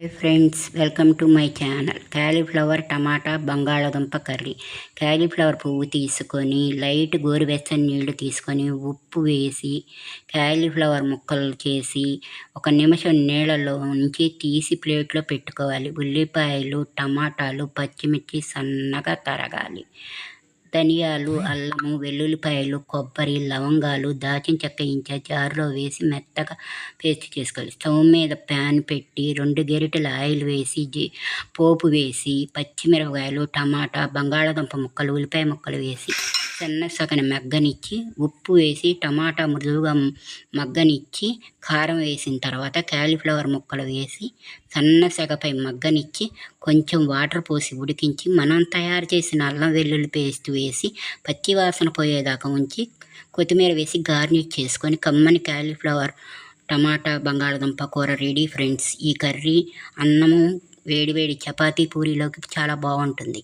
Hi friends welcome to my channel cauliflower టమాటా బంగాళాదుంప curry. Cauliflower పువ్వు తీసుకొని లైట్ గోరువెచ్చని నీళ్ళు తీసుకొని ఉప్పు వేసి క్యాలీఫ్లవర్ ముక్కలు చేసి ఒక నిమిషం నీళ్ళలో నుంచి తీసి ప్లేట్లో పెట్టుకోవాలి. ఉల్లిపాయలు టమాటాలు పచ్చిమిర్చి సన్నగా తరగాలి. ధనియాలు అల్లము వెల్లుల్లిపాయలు కొబ్బరి లవంగాలు దాచిన చెక్క ఇంచ జారులో వేసి మెత్తగా పేస్ట్ చేసుకోవాలి. స్టవ్ మీద ప్యాన్ పెట్టి రెండు గెరిటెల ఆయిల్ వేసి జీ పోపు వేసి పచ్చిమిరపకాయలు టమాటా బంగాళాదుంప ముక్కలు ఉల్లిపాయ ముక్కలు వేసి సన్న సగన మగ్గనిచ్చి ఉప్పు వేసి టమాటా మృదువుగా మగ్గనిచ్చి కారం వేసిన తర్వాత క్యాలీఫ్లవర్ ముక్కలు వేసి సన్న సగపై మగ్గనిచ్చి కొంచెం వాటర్ పోసి ఉడికించి మనం తయారు చేసిన అల్లం వెల్లుల్లి పేస్ట్ వేసి పచ్చి వాసన పోయేదాకా ఉంచి కొత్తిమీర వేసి గార్నిష్ చేసుకొని కమ్మని క్యాలీఫ్లవర్ టమాటా బంగాళదుంప కూర రెడీ ఫ్రెండ్స్. ఈ కర్రీ అన్నము వేడివేడి చపాతీ పూరీలోకి చాలా బాగుంటుంది.